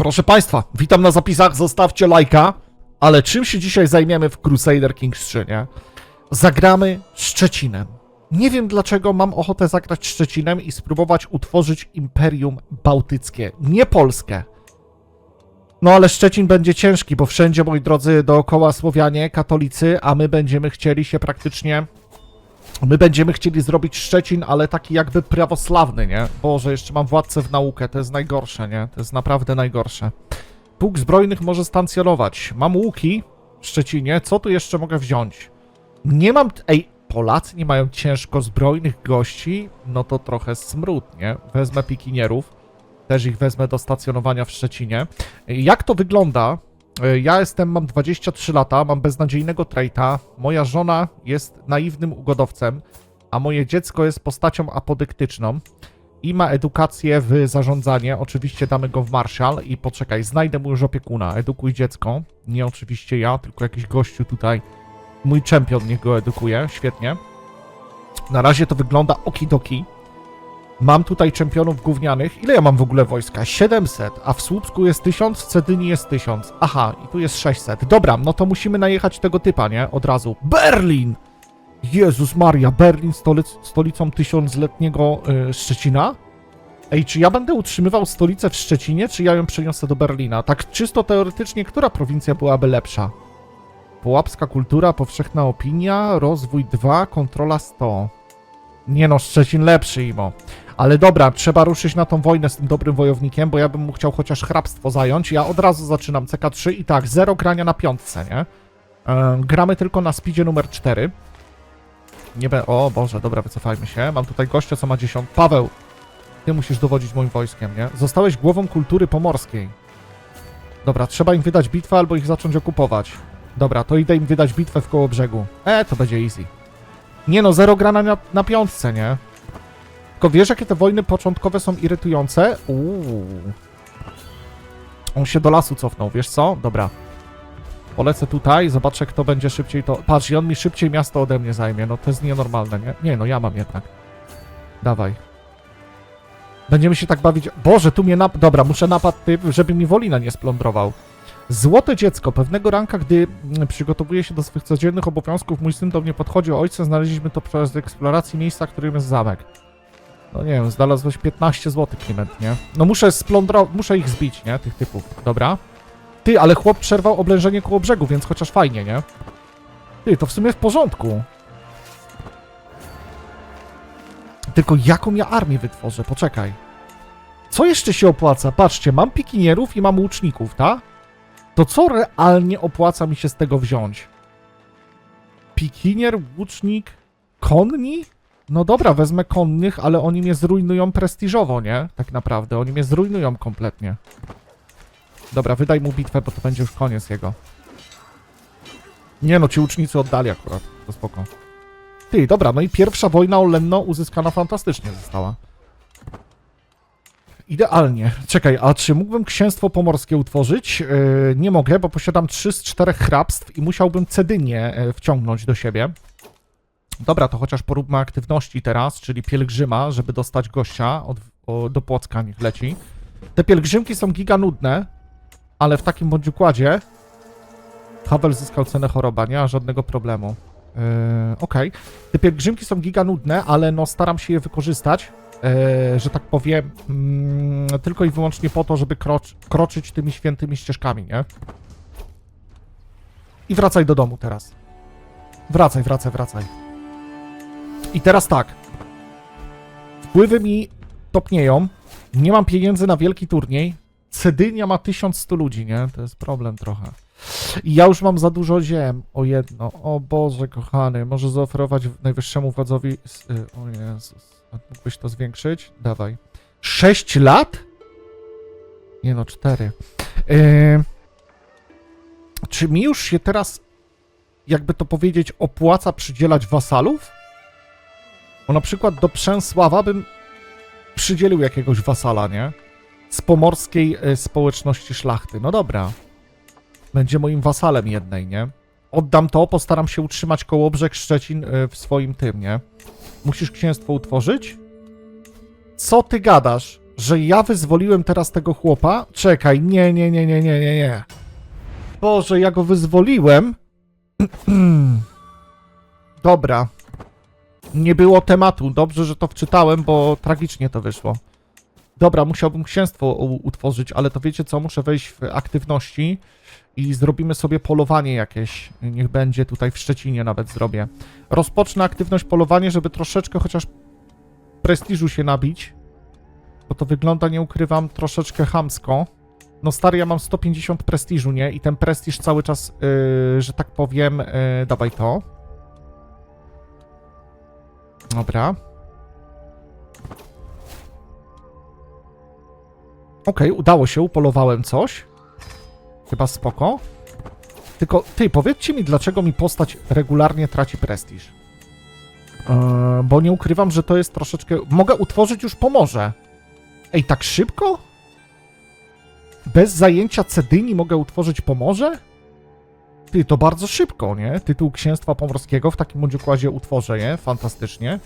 Proszę Państwa, witam na zapisach, zostawcie lajka. Ale czym się dzisiaj zajmiemy w Crusader Kings 3, nie? Zagramy Szczecinem. Nie wiem dlaczego mam ochotę zagrać Szczecinem i spróbować utworzyć Imperium Bałtyckie, nie polskie. No ale Szczecin będzie ciężki, bo wszędzie, moi drodzy, dookoła Słowianie, katolicy, a my będziemy chcieli się praktycznie My będziemy chcieli zrobić Szczecin, ale taki jakby prawosławny, nie? Boże, jeszcze mam władcę w naukę, to jest najgorsze, nie? To jest naprawdę najgorsze. Pułk zbrojnych może stacjonować. Mam łuki w Szczecinie, co tu jeszcze mogę wziąć? Nie mam... Ej, Polacy nie mają ciężko zbrojnych gości? No to trochę smród, nie? Wezmę pikinierów, też ich wezmę do stacjonowania w Szczecinie. Jak to wygląda? E, Ja jestem, mam 23 lata, mam beznadziejnego traita. Moja żona jest naiwnym ugodowcem, a moje dziecko jest postacią apodyktyczną i ma edukację w zarządzanie. Oczywiście damy go w Marshall i poczekaj, znajdę mu już opiekuna. Edukuj dziecko. Nie oczywiście ja, tylko jakiś gościu tutaj. Mój czempion niech go edukuje. Świetnie. Na razie to wygląda okidoki. Mam tutaj czempionów gównianych. Ile ja mam w ogóle wojska? 700, a w Słupsku jest 1000, w Cedyni jest 1000. Aha, i tu jest 600. Dobra, no to musimy najechać tego typa, nie? Od razu. Berlin! Jezus Maria, Berlin stolic, stolicą tysiącletniego y, Szczecina? Ej, czy ja będę utrzymywał stolicę w Szczecinie, czy ja ją przeniosę do Berlina? Tak czysto teoretycznie, która prowincja byłaby lepsza? Połapska kultura, powszechna opinia, rozwój 2, kontrola 100. Nie no, Szczecin lepszy, Imo. Ale dobra, trzeba ruszyć na tą wojnę z tym dobrym wojownikiem, bo ja bym mu chciał chociaż hrabstwo zająć. Ja od razu zaczynam CK3 i tak, zero grania na piątce, nie? Gramy tylko na speedzie numer 4. Nie be... O Boże, dobra, wycofajmy się. Mam tutaj gościa, co ma 10. Paweł, ty musisz dowodzić moim wojskiem, nie? Zostałeś głową kultury pomorskiej. Dobra, trzeba im wydać bitwę albo ich zacząć okupować. Dobra, to idę im wydać bitwę w koło brzegu. E, to będzie easy. Nie no, zero grana na, na piątce, nie? Tylko wiesz, jakie te wojny początkowe są irytujące? Uuu. On się do lasu cofnął, wiesz co? Dobra. Polecę tutaj, zobaczę, kto będzie szybciej to... Patrz, i on mi szybciej miasto ode mnie zajmie. No to jest nienormalne, nie? Nie, no ja mam jednak. Dawaj. Będziemy się tak bawić... Boże, tu mnie nap... Dobra, muszę napad typ, żeby mi Wolina nie splądrował. Złote dziecko. Pewnego ranka, gdy mm, przygotowuje się do swych codziennych obowiązków, mój syn do mnie podchodzi. Ojcze, znaleźliśmy to przez eksplorację miejsca, którym jest zamek. No nie wiem, znalazłeś 15 zł, Kliment, nie? No muszę splądrować, muszę ich zbić, nie? Tych typów. Dobra. Ty, ale chłop przerwał oblężenie koło brzegu, więc chociaż fajnie, nie? Ty, to w sumie w porządku. Tylko jaką ja armię wytworzę? Poczekaj. Co jeszcze się opłaca? Patrzcie, mam pikinierów i mam łuczników, tak? To co realnie opłaca mi się z tego wziąć? Pikinier, łucznik, konni? No dobra, wezmę konnych, ale oni mnie zrujnują prestiżowo, nie? Tak naprawdę, oni mnie zrujnują kompletnie. Dobra, wydaj mu bitwę, bo to będzie już koniec jego. Nie no, ci łucznicy oddali akurat, to spoko. Ty, dobra, no i pierwsza wojna o Lenno uzyskana fantastycznie została. Idealnie. Czekaj, a czy mógłbym księstwo pomorskie utworzyć? Yy, nie mogę, bo posiadam 3 z 4 hrabstw i musiałbym Cedynię e, wciągnąć do siebie. Dobra, to chociaż poróbmy aktywności teraz, czyli pielgrzyma, żeby dostać gościa od, o, do Płocka, niech leci. Te pielgrzymki są giga nudne, ale w takim bądź układzie Havel zyskał cenę choroba, nie ma żadnego problemu. Yy, Okej. Te pielgrzymki są giga nudne, ale no staram się je wykorzystać, yy, że tak powiem, mm, tylko i wyłącznie po to, żeby krocz, kroczyć tymi świętymi ścieżkami, nie? I wracaj do domu teraz. Wracaj, wracaj, wracaj. I teraz tak. Wpływy mi topnieją. Nie mam pieniędzy na wielki turniej. Cedynia ma 1100 ludzi, nie? To jest problem trochę. I ja już mam za dużo ziem. O jedno. O Boże, kochany. Może zaoferować najwyższemu władzowi... y, O Jezus. Mógłbyś to zwiększyć? Dawaj. 6 lat? Nie no, 4. Yy... Czy mi już się teraz, jakby to powiedzieć, opłaca przydzielać wasalów? Bo na przykład do Przemsława bym przydzielił jakiegoś wasala, nie? Z pomorskiej y, społeczności szlachty. No dobra. Będzie moim wasalem jednej, nie? Oddam to, postaram się utrzymać Kołobrzeg Szczecin y, w swoim tym, nie? Musisz księstwo utworzyć? Co ty gadasz? że ja wyzwoliłem teraz tego chłopa? Czekaj, nie, nie, nie, nie, nie, nie, nie. Boże, ja go wyzwoliłem. Dobra. Nie było tematu. Dobrze, że to wczytałem, bo tragicznie to wyszło. Dobra, musiałbym księstwo utworzyć, ale to wiecie co? Muszę wejść w aktywności i zrobimy sobie polowanie jakieś. Niech będzie tutaj w Szczecinie nawet zrobię. Rozpocznę aktywność polowanie, żeby troszeczkę chociaż prestiżu się nabić. Bo to wygląda, nie ukrywam, troszeczkę chamsko. No stary, ja mam 150 prestiżu, nie? I ten prestiż cały czas, yy, że tak powiem, yy, dawaj to. Dobra. Okej, udało się, upolowałem coś. Chyba spoko. Tylko, ty, powiedzcie mi, dlaczego mi postać regularnie traci prestiż? Eee, bo nie ukrywam, że to jest troszeczkę... Mogę utworzyć już pomorze. Ej, tak szybko? Bez zajęcia Cedyni mogę utworzyć pomorze? Ty, to bardzo szybko, nie? Tytuł Księstwa Pomorskiego w takim bądź układzie utworzę je. Fantastycznie.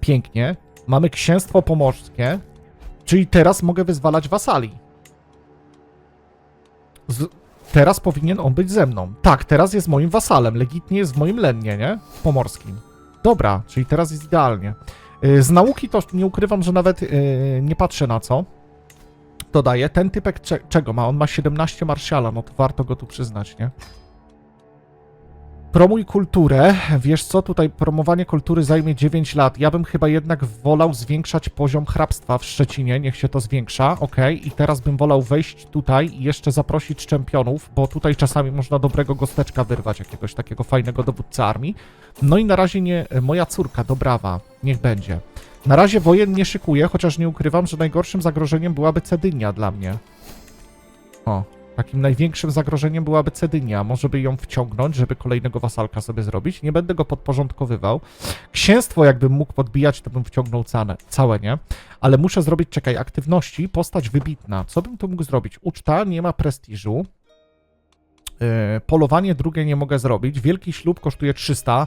Pięknie. Mamy Księstwo Pomorskie. Czyli teraz mogę wyzwalać wasali. Z... Teraz powinien on być ze mną. Tak, teraz jest moim wasalem. Legitnie jest w moim lennie, nie? Pomorskim. Dobra, czyli teraz jest idealnie. Yy, Z nauki to nie ukrywam, że nawet yy, nie patrzę na co. Dodaję. Ten typek cze czego ma? On ma 17 marsjala, no to warto go tu przyznać, nie? Promuj kulturę. Wiesz co, tutaj promowanie kultury zajmie 9 lat. Ja bym chyba jednak wolał zwiększać poziom hrabstwa w Szczecinie. Niech się to zwiększa, ok. I teraz bym wolał wejść tutaj i jeszcze zaprosić czempionów, bo tutaj czasami można dobrego gosteczka wyrwać, jakiegoś takiego fajnego dowódcy armii. No i na razie nie, moja córka, Dobrawa, niech będzie. Na razie wojen nie szykuję, chociaż nie ukrywam, że najgorszym zagrożeniem byłaby Cedynia dla mnie. O, Takim największym zagrożeniem byłaby Cedynia. Może by ją wciągnąć, żeby kolejnego wasalka sobie zrobić. Nie będę go podporządkowywał. Księstwo, jakbym mógł podbijać, to bym wciągnął całe, całe nie? Ale muszę zrobić, czekaj, aktywności, postać wybitna. Co bym tu mógł zrobić? Uczta, nie ma prestiżu. Yy, polowanie drugie nie mogę zrobić. Wielki ślub kosztuje 300.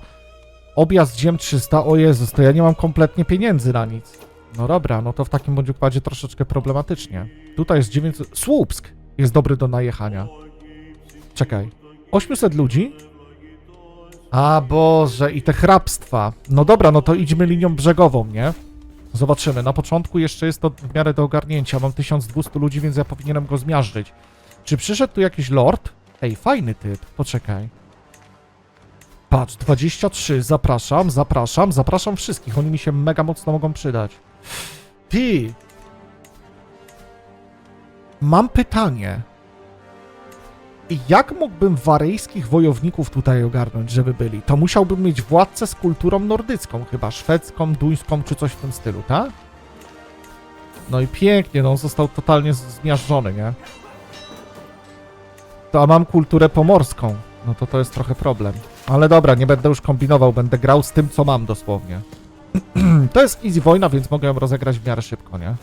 Objazd ziem 300. O Jezus, to ja nie mam kompletnie pieniędzy na nic. No dobra, no to w takim bądź układzie troszeczkę problematycznie. Tutaj jest 900... Słupsk! Jest dobry do najechania. Czekaj. 800 ludzi? A Boże, i te hrabstwa. No dobra, no to idźmy linią brzegową, nie? Zobaczymy. Na początku jeszcze jest to w miarę do ogarnięcia. Mam 1200 ludzi, więc ja powinienem go zmiażdżyć. Czy przyszedł tu jakiś lord? Ej, fajny typ. Poczekaj. Patrz, 23. Zapraszam, zapraszam, zapraszam wszystkich. Oni mi się mega mocno mogą przydać. Ty, Mam pytanie. Jak mógłbym waryjskich wojowników tutaj ogarnąć, żeby byli? To musiałbym mieć władcę z kulturą nordycką, chyba szwedzką, duńską czy coś w tym stylu, tak? No i pięknie, no on został totalnie zmiażdżony, nie? To a mam kulturę pomorską. No to to jest trochę problem. Ale dobra, nie będę już kombinował, będę grał z tym, co mam dosłownie. to jest easy wojna, więc mogę ją rozegrać w miarę szybko, nie?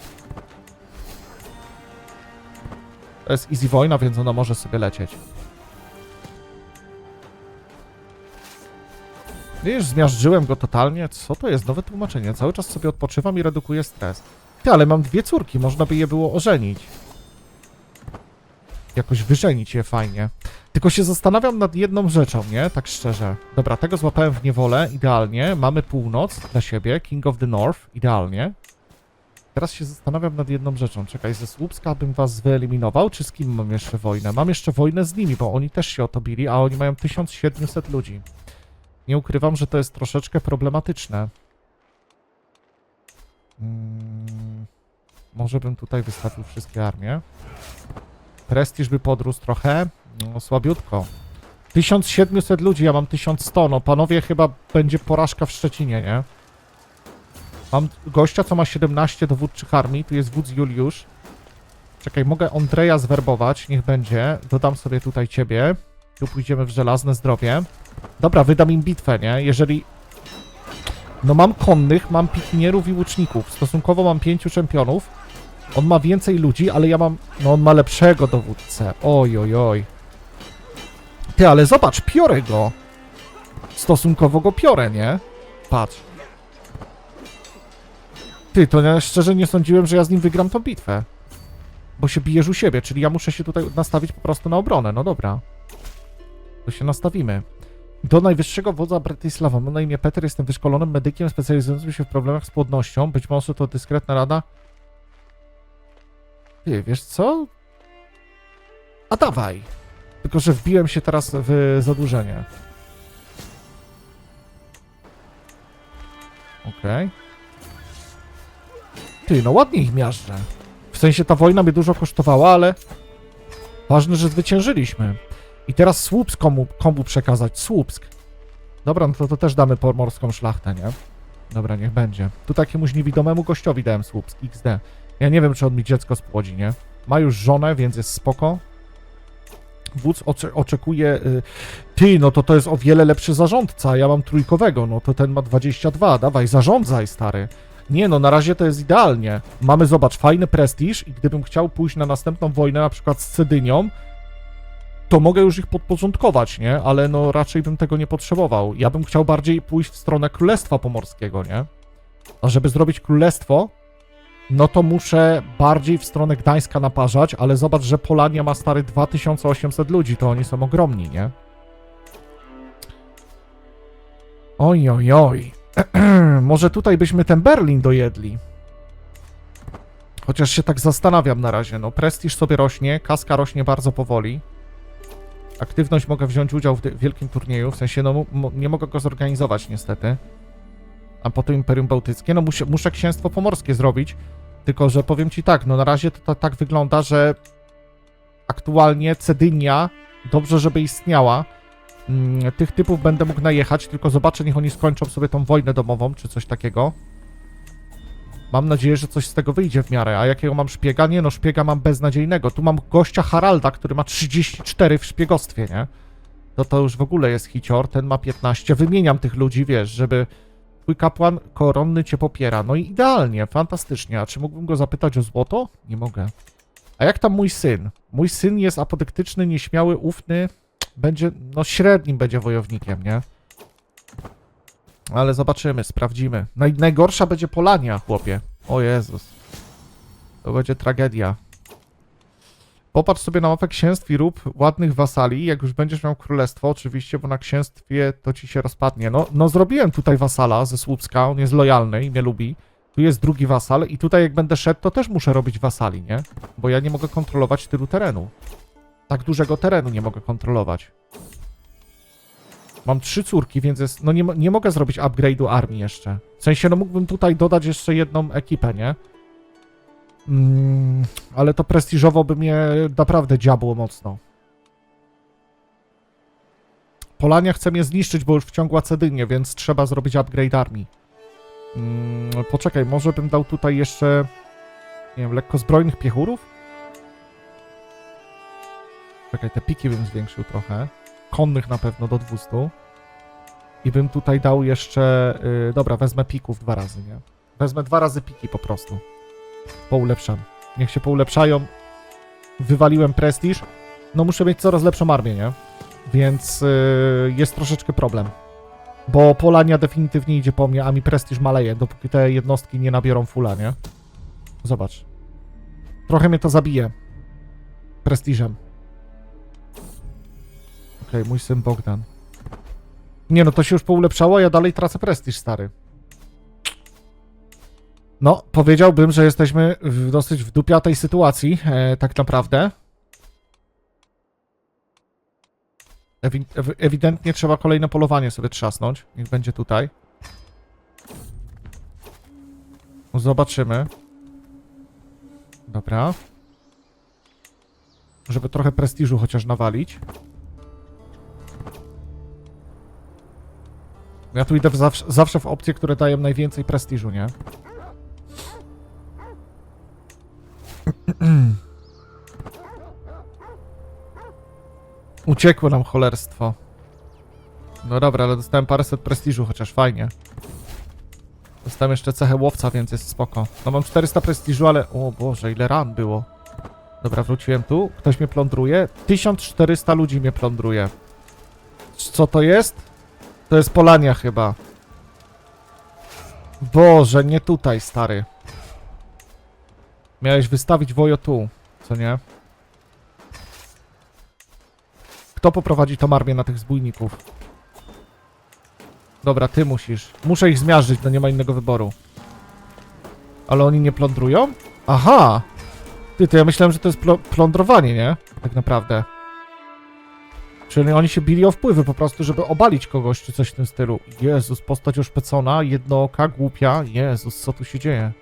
To jest easy wojna, więc ona może sobie lecieć. Wiesz, zmiażdżyłem go totalnie. Co to jest? Nowe tłumaczenie. Cały czas sobie odpoczywam i redukuję stres. Ty, ale mam dwie córki, można by je było ożenić. Jakoś wyżenić je fajnie. Tylko się zastanawiam nad jedną rzeczą, nie? Tak szczerze. Dobra, tego złapałem w niewolę, idealnie. Mamy północ dla siebie, King of the North, idealnie. Teraz się zastanawiam nad jedną rzeczą. Czekaj, ze Słupska bym was wyeliminował, czy z kim mam jeszcze wojnę? Mam jeszcze wojnę z nimi, bo oni też się o to bili, a oni mają 1700 ludzi. Nie ukrywam, że to jest troszeczkę problematyczne. Mm, może bym tutaj wystawił wszystkie armie. Prestiż by podrósł trochę. No, słabiutko. 1700 ludzi, ja mam 1100. No, panowie, chyba będzie porażka w Szczecinie, nie? Mam gościa, co ma 17 dowódczych armii. Tu jest wódz Juliusz. Czekaj, mogę Andrzeja zwerbować. Niech będzie. Dodam sobie tutaj ciebie. Tu pójdziemy w żelazne zdrowie. Dobra, wydam im bitwę, nie? Jeżeli... No mam konnych, mam pikinierów i łuczników. Stosunkowo mam pięciu czempionów. On ma więcej ludzi, ale ja mam... No on ma lepszego dowódcę. Oj, oj, oj. Ty, ale zobacz, piorę go. Stosunkowo go piorę, nie? Patrz. Ty, to ja szczerze nie sądziłem, że ja z nim wygram tą bitwę. Bo się bijesz u siebie, czyli ja muszę się tutaj nastawić po prostu na obronę. No dobra. To się nastawimy. Do najwyższego wodza Bratysława. Mam na imię Peter, jestem wyszkolonym medykiem specjalizującym się w problemach z płodnością. Być może to dyskretna rada. Ty, wiesz co? A dawaj. Tylko, że wbiłem się teraz w zadłużenie. Okej. Ty, no ładnie ich miażdżę. W sensie ta wojna mnie dużo kosztowała, ale ważne, że zwyciężyliśmy. I teraz Słupsk komu, komu przekazać? Słupsk. Dobra, no to, to też damy pomorską szlachtę, nie? Dobra, niech będzie. Tu takiemuś niewidomemu gościowi dałem Słupsk, XD. Ja nie wiem, czy on mi dziecko spłodzi, nie? Ma już żonę, więc jest spoko. Wódz ocze, oczekuje... Y, ty, no to to jest o wiele lepszy zarządca, ja mam trójkowego, no to ten ma 22, dawaj, zarządzaj, stary. Nie no, na razie to jest idealnie. Mamy, zobacz, fajny prestiż i gdybym chciał pójść na następną wojnę, na przykład z Cedynią, to mogę już ich podporządkować, nie? Ale no raczej bym tego nie potrzebował. Ja bym chciał bardziej pójść w stronę Królestwa Pomorskiego, nie? A żeby zrobić królestwo, no to muszę bardziej w stronę Gdańska naparzać, ale zobacz, że Polania ma stary 2800 ludzi, to oni są ogromni, nie? Oj, oj, oj. Może tutaj byśmy ten Berlin dojedli. Chociaż się tak zastanawiam na razie. No, prestiż sobie rośnie, kaska rośnie bardzo powoli. Aktywność mogę wziąć udział w wielkim turnieju, w sensie, no, nie mogę go zorganizować niestety. A potem Imperium Bałtyckie, no muszę, muszę księstwo pomorskie zrobić. Tylko, że powiem ci tak, no na razie to, to tak wygląda, że aktualnie Cedynia, dobrze, żeby istniała, tych typów będę mógł najechać, tylko zobaczę, niech oni skończą sobie tą wojnę domową, czy coś takiego. Mam nadzieję, że coś z tego wyjdzie w miarę. A jakiego mam szpiega? Nie no, szpiega mam beznadziejnego. Tu mam gościa Haralda, który ma 34 w szpiegostwie, nie? To to już w ogóle jest hicior, ten ma 15. Wymieniam tych ludzi, wiesz, żeby twój kapłan koronny cię popiera. No i idealnie, fantastycznie. A czy mógłbym go zapytać o złoto? Nie mogę. A jak tam mój syn? Mój syn jest apodyktyczny, nieśmiały, ufny będzie, no średnim będzie wojownikiem, nie? Ale zobaczymy, sprawdzimy. Naj, najgorsza będzie Polania, chłopie. O Jezus. To będzie tragedia. Popatrz sobie na mapę księstw i rób ładnych wasali, jak już będziesz miał królestwo, oczywiście, bo na księstwie to ci się rozpadnie. No, no zrobiłem tutaj wasala ze Słupska, on jest lojalny i mnie lubi. Tu jest drugi wasal i tutaj jak będę szedł, to też muszę robić wasali, nie? Bo ja nie mogę kontrolować tylu terenu. Tak dużego terenu nie mogę kontrolować. Mam trzy córki, więc jest, no nie, nie mogę zrobić upgrade'u armii jeszcze. W sensie, no mógłbym tutaj dodać jeszcze jedną ekipę, nie? Mm, ale to prestiżowo by mnie naprawdę dziabło mocno. Polania chce mnie zniszczyć, bo już wciągła Cedynię, więc trzeba zrobić upgrade armii. Mm, poczekaj, może bym dał tutaj jeszcze, nie wiem, lekkozbrojnych piechurów? Czekaj, te piki bym zwiększył trochę. Konnych na pewno do 200. I bym tutaj dał jeszcze. Yy, dobra, wezmę pików dwa razy, nie? Wezmę dwa razy piki po prostu. Poulepszam. Niech się poulepszają. Wywaliłem prestiż. No muszę mieć coraz lepszą armię, nie? Więc yy, jest troszeczkę problem. Bo Polania definitywnie idzie po mnie, a mi prestiż maleje, dopóki te jednostki nie nabiorą fula, nie? Zobacz. Trochę mnie to zabije. Prestiżem. Okej, mój syn Bogdan. Nie no, to się już poulepszało, a ja dalej tracę prestiż, stary. No, powiedziałbym, że jesteśmy w dosyć w dupiatej sytuacji, e, tak naprawdę. Ewi ewi- ewidentnie trzeba kolejne polowanie sobie trzasnąć. Niech będzie tutaj. Zobaczymy. Dobra. Żeby trochę prestiżu chociaż nawalić. Ja tu idę w zawsze, zawsze w opcje, które dają najwięcej prestiżu, nie? Uciekło nam cholerstwo. No dobra, ale dostałem paręset prestiżu, chociaż fajnie. Dostałem jeszcze cechę łowca, więc jest spoko. No mam 400 prestiżu, ale... O Boże, ile ran było. Dobra, wróciłem tu. Ktoś mnie plądruje. 1400 ludzi mnie plądruje. Co to jest? To jest Polania chyba. Boże, nie tutaj, stary. Miałeś wystawić wojo tu, co nie? Kto poprowadzi tą armię na tych zbójników? Dobra, ty musisz. Muszę ich zmiażdżyć, no nie ma innego wyboru. Ale oni nie plądrują? Aha! Ty, to ja myślałem, że to jest plo- plądrowanie, nie? Tak naprawdę. Czyli oni się bili o wpływy po prostu, żeby obalić kogoś, czy coś w tym stylu. Jezus, postać oszpecona, jednooka, głupia. Jezus, co tu się dzieje?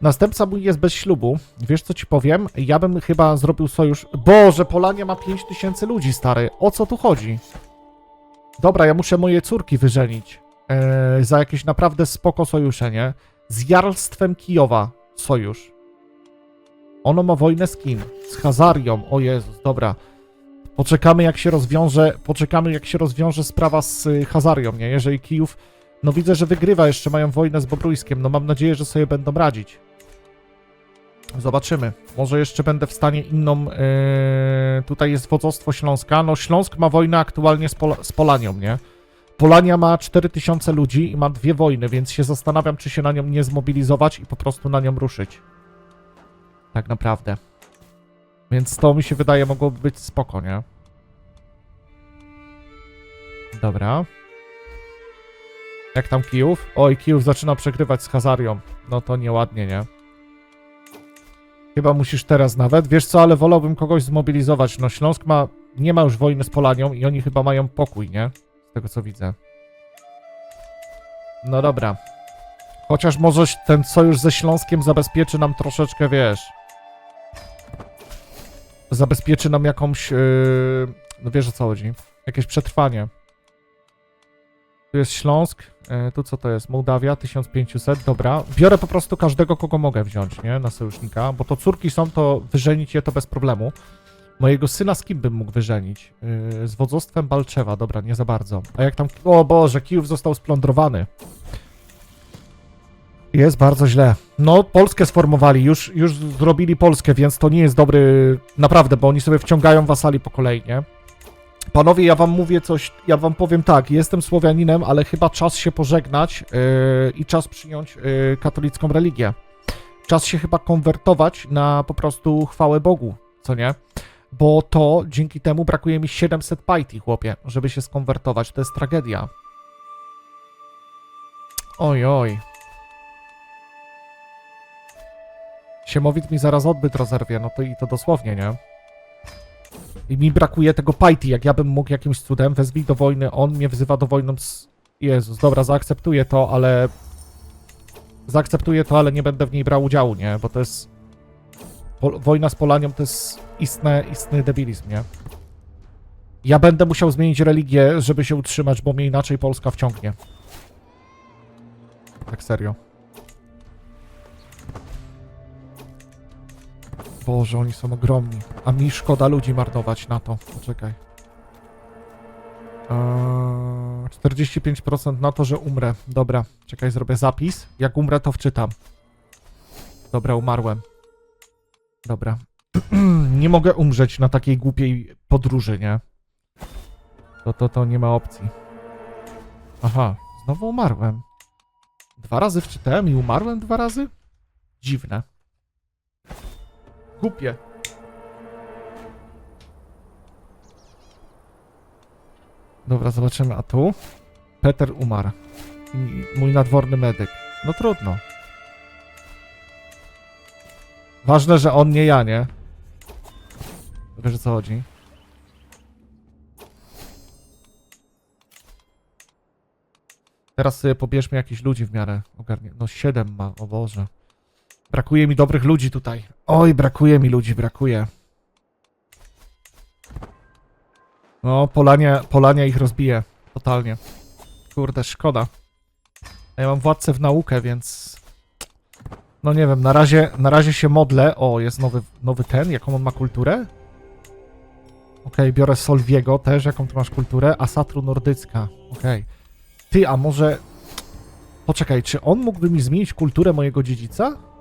Następca mój jest bez ślubu. Wiesz, co ci powiem? Ja bym chyba zrobił sojusz... Boże, Polania ma 5000 ludzi, stary. O co tu chodzi? Dobra, ja muszę moje córki wyżenić. Eee, za jakieś naprawdę spoko sojusze, nie? Z Jarlstwem Kijowa sojusz. Ono ma wojnę z kim? Z Hazarią. O Jezus, dobra. Poczekamy jak się rozwiąże, poczekamy jak się rozwiąże sprawa z y, Hazarią, nie? Jeżeli Kijów, no widzę, że wygrywa, jeszcze mają wojnę z Bobrujskiem, no mam nadzieję, że sobie będą radzić. Zobaczymy. Może jeszcze będę w stanie inną, yy, tutaj jest wodzostwo Śląska, no Śląsk ma wojnę aktualnie z, Pol- z Polanią, nie? Polania ma 4000 ludzi i ma dwie wojny, więc się zastanawiam, czy się na nią nie zmobilizować i po prostu na nią ruszyć. Tak naprawdę. Więc to mi się wydaje mogłoby być spoko, nie? Dobra. Jak tam Kijów? Oj, Kijów zaczyna przegrywać z Hazarią. No to nieładnie, nie? Chyba musisz teraz nawet. Wiesz co, ale wolałbym kogoś zmobilizować. No Śląsk ma... Nie ma już wojny z Polanią i oni chyba mają pokój, nie? Z tego co widzę. No dobra. Chociaż może ten sojusz ze Śląskiem zabezpieczy nam troszeczkę, wiesz zabezpieczy nam jakąś. Yy, no wiesz o co chodzi. Jakieś przetrwanie. Tu jest Śląsk. Yy, tu co to jest? Mołdawia 1500. Dobra. Biorę po prostu każdego, kogo mogę wziąć, nie? Na sojusznika. Bo to córki są, to wyżenić je to bez problemu. Mojego syna z kim bym mógł wyżenić? Yy, z wodzostwem Balczewa. Dobra, nie za bardzo. A jak tam. O Boże, Kijów został splądrowany. Jest bardzo źle. No, Polskę sformowali, już, już zrobili Polskę, więc to nie jest dobry, naprawdę, bo oni sobie wciągają wasali po kolei, nie? Panowie, ja wam mówię coś, ja wam powiem tak, jestem Słowianinem, ale chyba czas się pożegnać yy, i czas przyjąć yy, katolicką religię. Czas się chyba konwertować na po prostu chwałę Bogu, co nie? Bo to dzięki temu brakuje mi 700 pajti, chłopie, żeby się skonwertować. To jest tragedia. Oj, oj. Siemowit mi zaraz odbyt rozerwie, no to i to dosłownie, nie? I mi brakuje tego Pajti, jak ja bym mógł jakimś cudem, wezwij do wojny, on mnie wzywa do wojny z... Jezus, dobra, zaakceptuję to, ale... Zaakceptuję to, ale nie będę w niej brał udziału, nie? Bo to jest... Wojna z Polanią to jest istny, istny debilizm, nie? Ja będę musiał zmienić religię, żeby się utrzymać, bo mnie inaczej Polska wciągnie. Tak serio. Boże, oni są ogromni. A mi szkoda ludzi marnować na to. Poczekaj. Eee, 45% na to, że umrę. Dobra, czekaj, zrobię zapis. Jak umrę, to wczytam. Dobra, umarłem. Dobra. nie mogę umrzeć na takiej głupiej podróży, nie? To, to, to nie ma opcji. Aha, znowu umarłem. Dwa razy wczytałem i umarłem dwa razy? Dziwne. Głupie. Dobra, zobaczymy. A tu? Peter umarł. Mój nadworny medyk. No trudno. Ważne, że on nie ja, nie? Wiesz o co chodzi? Teraz sobie pobierzmy jakichś ludzi w miarę ogarnie. No 7 ma, o Boże. Brakuje mi dobrych ludzi tutaj. Oj, brakuje mi ludzi, brakuje. No, Polania, Polania ich rozbije. Totalnie. Kurde, szkoda. Ja mam władcę w naukę, więc... No nie wiem, na razie, na razie się modlę. O, jest nowy, nowy ten. Jaką on ma kulturę? Okej, biorę Solwiego też. Jaką ty masz kulturę? Asatru nordycka. Okej. Ty, a może... Poczekaj, czy on mógłby mi zmienić kulturę mojego dziedzica?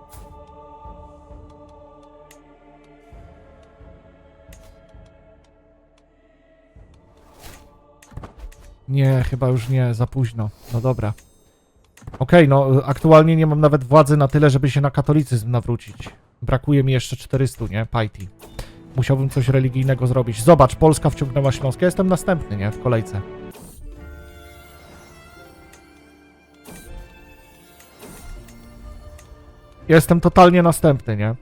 Nie, chyba już nie, za późno. No dobra. Okej, no aktualnie nie mam nawet władzy na tyle, żeby się na katolicyzm nawrócić. Brakuje mi jeszcze 400, nie? Pajti. Musiałbym coś religijnego zrobić. Zobacz, Polska wciągnęła Śląsk. Ja jestem następny, nie? W kolejce. Jestem totalnie następny, nie?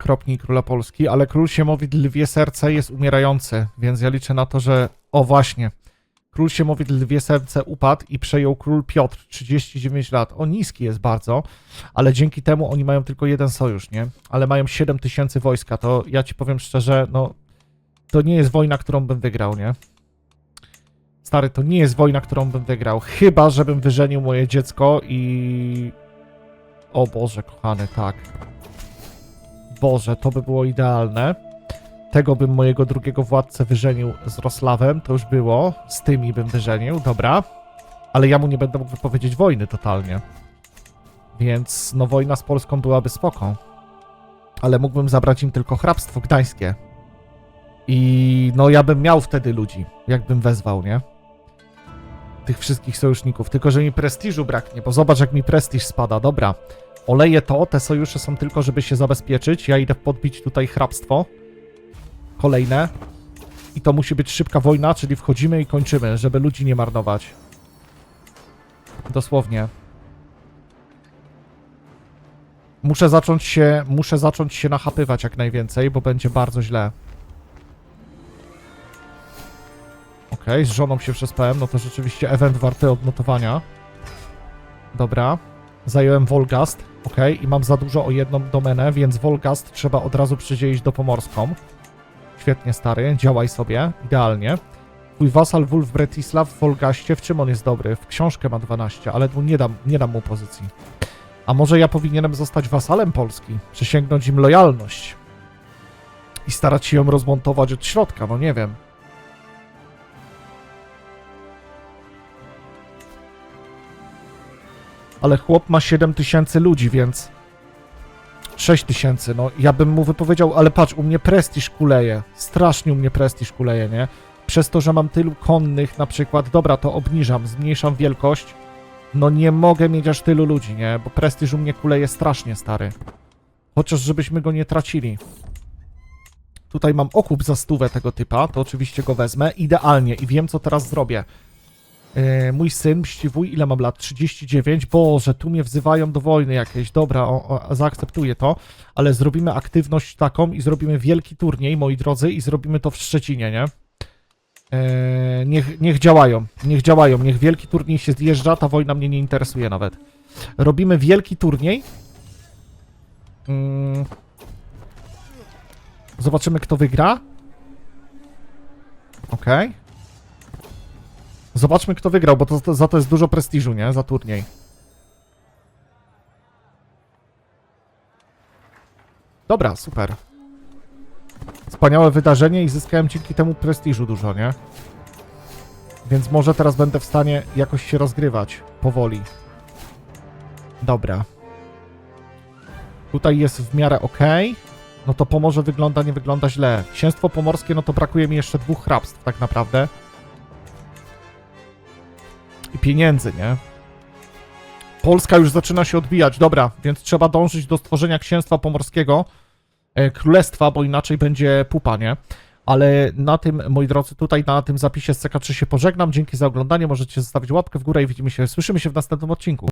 Kropnij króla Polski, ale król Siemowit lwie serce jest umierający, więc ja liczę na to, że. O właśnie. Król Siemowit lwie serce upadł i przejął król Piotr, 39 lat. O niski jest bardzo, ale dzięki temu oni mają tylko jeden sojusz, nie? Ale mają 7 tysięcy wojska. To ja ci powiem szczerze, no. To nie jest wojna, którą bym wygrał, nie? Stary, to nie jest wojna, którą bym wygrał. Chyba, żebym wyżenił moje dziecko i. O Boże, kochany, tak. Boże, to by było idealne. Tego bym mojego drugiego władcę wyżenił z Roslawem, to już było. Z tymi bym wyżenił, dobra. Ale ja mu nie będę mógł wypowiedzieć wojny totalnie. Więc, no, wojna z Polską byłaby spoko. Ale mógłbym zabrać im tylko hrabstwo gdańskie. I, no, ja bym miał wtedy ludzi, jakbym wezwał, nie? Tych wszystkich sojuszników. Tylko, że mi prestiżu braknie, bo zobacz, jak mi prestiż spada. Dobra. Oleję to, te sojusze są tylko, żeby się zabezpieczyć. Ja idę podbić tutaj hrabstwo. Kolejne. I to musi być szybka wojna, czyli wchodzimy i kończymy, żeby ludzi nie marnować. Dosłownie. Muszę zacząć się, muszę zacząć się nachapywać jak najwięcej, bo będzie bardzo źle. Okej, z żoną się przespałem, no to rzeczywiście event warty odnotowania. Dobra. Zająłem Wolgast, ok, i mam za dużo o jedną domenę, więc Wolgast trzeba od razu przydzielić do Pomorską. Świetnie, stary, działaj sobie, idealnie. Twój wasal Wulf Bretislav w Wolgaście, w czym on jest dobry? W książkę ma 12, ale nie dam, nie dam mu pozycji. A może ja powinienem zostać wasalem Polski? Przysięgnąć im lojalność? I starać się ją rozmontować od środka, no nie wiem. Ale chłop ma 7 tysięcy ludzi, więc 6 tysięcy, no ja bym mu wypowiedział, ale patrz, u mnie prestiż kuleje, strasznie u mnie prestiż kuleje, nie? Przez to, że mam tylu konnych na przykład, dobra, to obniżam, zmniejszam wielkość, no nie mogę mieć aż tylu ludzi, nie? Bo prestiż u mnie kuleje strasznie, stary. Chociaż żebyśmy go nie tracili. Tutaj mam okup za stówę tego typa, to oczywiście go wezmę, idealnie i wiem, co teraz zrobię. E, mój syn, mściwój, ile mam lat? 39. Boże, tu mnie wzywają do wojny jakieś. Dobra, o, o, zaakceptuję to, ale zrobimy aktywność taką i zrobimy wielki turniej, moi drodzy, i zrobimy to w Szczecinie, nie? E, niech, niech działają, niech działają, niech wielki turniej się zjeżdża, ta wojna mnie nie interesuje nawet. Robimy wielki turniej. Mm. Zobaczymy, kto wygra. Okej. Zobaczmy, kto wygrał, bo to, to, za to jest dużo prestiżu, nie? Za turniej. Dobra, super. Wspaniałe wydarzenie i zyskałem dzięki temu prestiżu dużo, nie? Więc może teraz będę w stanie jakoś się rozgrywać. Powoli. Dobra. Tutaj jest w miarę ok. No to Pomorze wygląda, nie wygląda źle. Księstwo Pomorskie, no to brakuje mi jeszcze dwóch hrabstw tak naprawdę i pieniędzy, nie? Polska już zaczyna się odbijać, dobra, więc trzeba dążyć do stworzenia księstwa pomorskiego, e, królestwa, bo inaczej będzie pupa, nie? Ale na tym, moi drodzy, tutaj na tym zapisie z CK3 się pożegnam. Dzięki za oglądanie. Możecie zostawić łapkę w górę i widzimy się, słyszymy się w następnym odcinku.